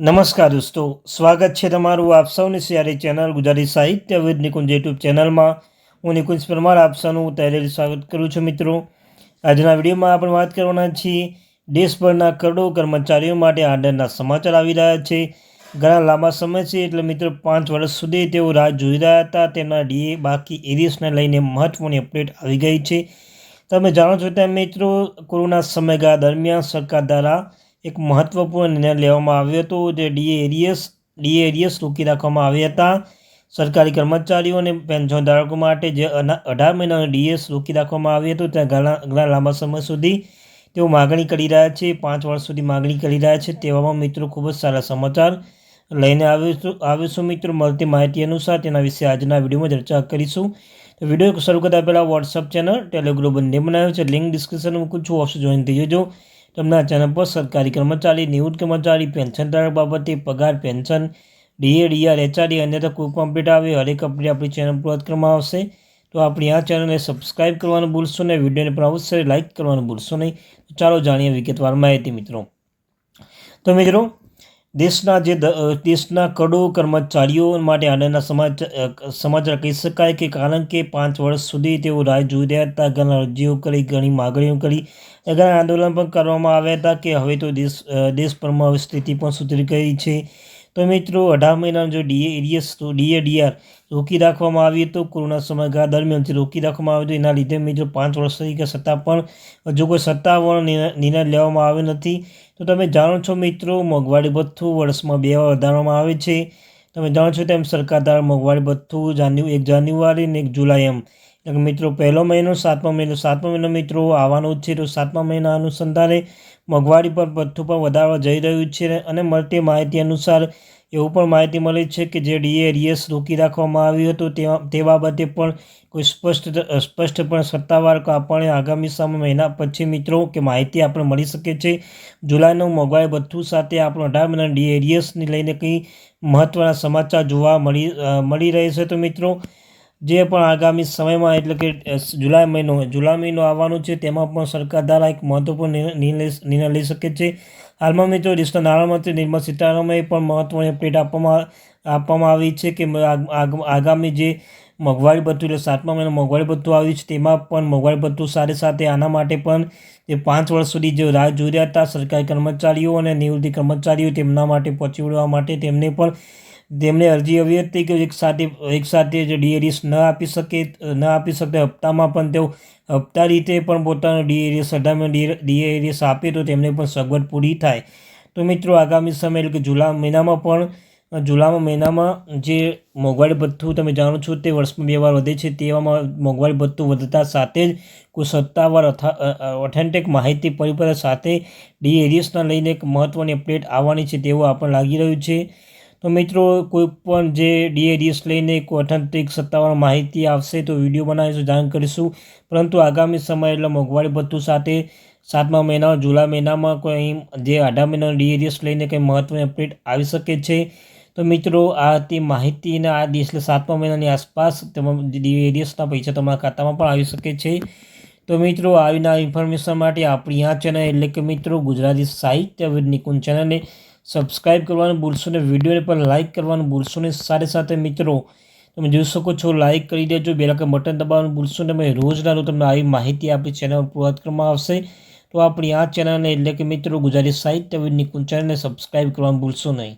નમસ્કાર દોસ્તો, સ્વાગત છે તમારું આપ સૌની સિયારી ચેનલ ગુજરાતી સાહિત્ય વિદ નિકુંજ યુટ્યુબ ચેનલમાં. હું નિકુંજ પરમાર, આપ સૌનું તહેરેલી સ્વાગત કરું છું મિત્રો. આજના વિડીયોમાં આપણે વાત કરવાના છીએ, દેશભરના કરોડો કર્મચારીઓ માટે આડરના સમાચાર આવી રહ્યા છે. ઘણા લાંબા સમય છે એટલે મિત્રો પાંચ વર્ષ સુધી તેઓ રાહ જોઈ રહ્યા હતા. તેમના ડીએ બાકી એરિયસને લઈને મહત્ત્વની અપડેટ આવી ગઈ છે. તમે જાણો છો તેમ મિત્રો, કોરોના સમયગાળા દરમિયાન સરકાર દ્વારા એક મહત્વપૂર્ણ નિર્ણય લેવામાં આવ્યો હતો. જે ડીએ એરિયસ ડીએ એરિયસ રોકી રાખવામાં આવ્યા હતા. સરકારી કર્મચારીઓ અને પેન્શન ધારકો માટે જે અઢાર મહિનાનો ડીએસ રોકી રાખવામાં આવ્યો હતો, ત્યાં ઘણા ઘણા લાંબા સમય સુધી તેઓ માગણી કરી રહ્યા છે. પાંચ વર્ષ સુધી માગણી કરી રહ્યા છે તેવામાં મિત્રો ખૂબ જ સારા સમાચાર લઈને આવીશું આવીશું મિત્રો. મળતી માહિતી અનુસાર તેના વિશે આજના વિડીયોમાં ચર્ચા કરીશું. વીડિયો શરૂ કરતા પહેલાં વોટ્સઅપ ચેનલ ટેલિગ્રુપ બંને બનાવ્યો છે. લિંક ડિસ્ક્રિપ્શનમાં મૂકું છું. ઓપ્શન જોઈન થઈ જજો. તમને ચેનલ પર સરકારી કર્મચારી, નિવૃત્ત કર્મચારી, પેન્શન ધારક બાબતે પગાર, પેન્શન, ડીએ, ડીઆર, એચઆરડી અન્યથા કોઈ અપડેટ આવે હરેક અપડેટ આપણી ચેનલ પર કરવામાં આવશે. તો આપણી આ ચેનલને સબસ્ક્રાઇબ કરવાનું ભૂલશો નહીં, વિડીયોને પણ અવશ્ય લાઇક કરવાનું ભૂલશો નહીં. ચાલો જાણીએ વિગતવાર માહિતી મિત્રો. તો મિત્રો દેશના જે દેશના કરોડો કર્મચારીઓ માટે આનંદના સમાચાર સમાચાર કહી શકાય કે કારણ કે પાંચ વર્ષ સુધી તેઓ રાહ જોઈ રહ્યા હતા. ઘણા અરજીઓ કરી, ઘણી માગણીઓ કરી, ઘણા આંદોલન પણ કરવામાં આવ્યા હતા કે હવે તો દેશ દેશભરમાં સ્થિતિ પણ સુધરી ગઈ છે. તો મિત્રો, અઢાર મહિનાનો જો ડીએ એરિયસ તો ડીએ ડીઆર રોકી રાખવામાં આવી તો કોરોના સમયગાળા દરમિયાનથી રોકી રાખવામાં આવ્યું એના લીધે મિત્રો પાંચ વર્ષ થઈ સત્તા પણ હજુ કોઈ સત્તાવન નિર્ણય લેવામાં આવ્યો નથી. તો તમે જાણો છો મિત્રો, મોંઘવારી ભથ્થું વર્ષમાં બે વાર વધારવામાં આવે છે. તમે જાણો છો તેમ સરકાર દ્વારા મોંઘવારી ભથ્થું જાન્યુ, એક જાન્યુઆરી અને એક જુલાઈ એમ. મિત્રો, પહેલો મહિનો, સાતમો મહિનો સાતમો મહિનો મિત્રો, આવવાનો જ છે તો સાતમા મહિના અનુસંધાને મોંઘવારી પર ભથ્થું પણ વધારવા જઈ રહ્યું છે અને મળતી માહિતી અનુસાર એવું પણ માહિતી મળી છે કે જે ડીએ ડીએસ રોકી રાખવામાં આવ્યું હતું તે બાબતે પણ કોઈ સ્પષ્ટ સ્પષ્ટ પણ સત્તાવાર આપણને આગામી સમય મહિના પછી મિત્રો, કે માહિતી આપણે મળી શકે છે. જુલાઈનું મોંઘવારી ભથ્થું સાથે આપણો અઢાર મહિના ડીએ ડીએસને લઈને કંઈ મહત્ત્વના સમાચાર જોવા મળી મળી રહે છે તો મિત્રો જે પણ આગામી સમયમાં, એટલે કે જુલાઈ મહિનો જુલાઈ મહિનો આવવાનો છે, તેમાં પણ સરકાર દ્વારા એક મહત્વપૂર્ણ નિર્ણય લઈ શકે છે. હાલમાં મિત્રો દેશના નાણામંત્રી નિર્મલા સીતારામને પણ મહત્ત્વની અપડેટ આપવામાં આપવામાં આવી છે કે આગામી જે મોંઘવારી ભથ્થું, એટલે સાતમા મહિના મોંઘવારી ભથ્થું આવ્યું છે, તેમાં પણ મોંઘવારી ભથ્થું સાથે સાથે આના માટે પણ જે પાંચ વર્ષ સુધી જે રાહ જોઈ રહ્યા હતા સરકારી કર્મચારીઓ અને નિવૃત્તિ કર્મચારીઓ, તેમના માટે પહોંચી વળવા માટે તેમને પણ તેમને અરજી હતી કે એક સાથે એક સાથે જે ડીએરીસ ન આપી શકે, ન આપી શકે, હપ્તામાં પણ તેઓ હપ્તા રીતે પણ પોતાનો ડીએરીએસ અઢામાં ડીએરીએસ આપે તો તેમને પણ સગવડ પૂરી થાય. તો મિત્રો, આગામી સમય એટલે કે જુલા મહિનામાં પણ, જુલાઈ મહિનામાં જે મોંઘવારી ભથ્થું તમે જાણો છો તે વર્ષમાં બે વાર વધે છે, તેવામાં મોંઘવારી ભથ્થું વધતા સાથે જ કોઈ સત્તાવાર ઓથેન્ટિક માહિતી પરિપત્ર સાથે ડીએરીએસના લઈને એક મહત્ત્વની અપડેટ આવવાની છે તેવું આપણને લાગી રહ્યું છે. તો મિત્રો, કોઈ પણ જે ડીએડીએસ લઈને કોઈ ઓથેન્ટિક સત્તાવાર માહિતી આવશે તો વીડિયો બનાવીશું, જાણ કરીશું. પરંતુ આગામી સમય એટલે મોંઘવારી ભથ્થું સાથે સાતમા મહિના જુલા મહિનામાં કોઈ જે અઢાર મહિના ડીએડીએસ લઈને કંઈ મહત્ત્વની અપડેટ આવી શકે છે. તો મિત્રો, આ હતી માહિતી અને આ દિવસ સાતમા મહિનાની આસપાસ તમામ ડીએડીએસના પૈસા તમારા ખાતામાં પણ આવી શકે છે. તો મિત્રો, આવીના ઇન્ફોર્મેશન માટે આપણી આ ચેનલ એટલે કે મિત્રો ગુજરાતી સાહિત્ય નિકુંજ ચેનલને સબસ્ક્રાઈબ કરવાનું ભૂલશો ને વિડીયોને પણ લાઇક કરવાનું ભૂલશો ને સાથે સાથે મિત્રો, તમે જોઈ શકો છો લાઇક કરી દેજો, બે લાખ બટન દબાવવાનું ભૂલશો ને તમે રોજના રોજ તમને આવી માહિતી આપણી ચેનલ પૂર્વત કરવામાં આવશે. તો આપણી આ ચેનલને એટલે કે મિત્રો ગુજરાતી સાહિત્ય નિકુંજ ચેનલને સબસ્ક્રાઈબ કરવાનું ભૂલશો નહીં.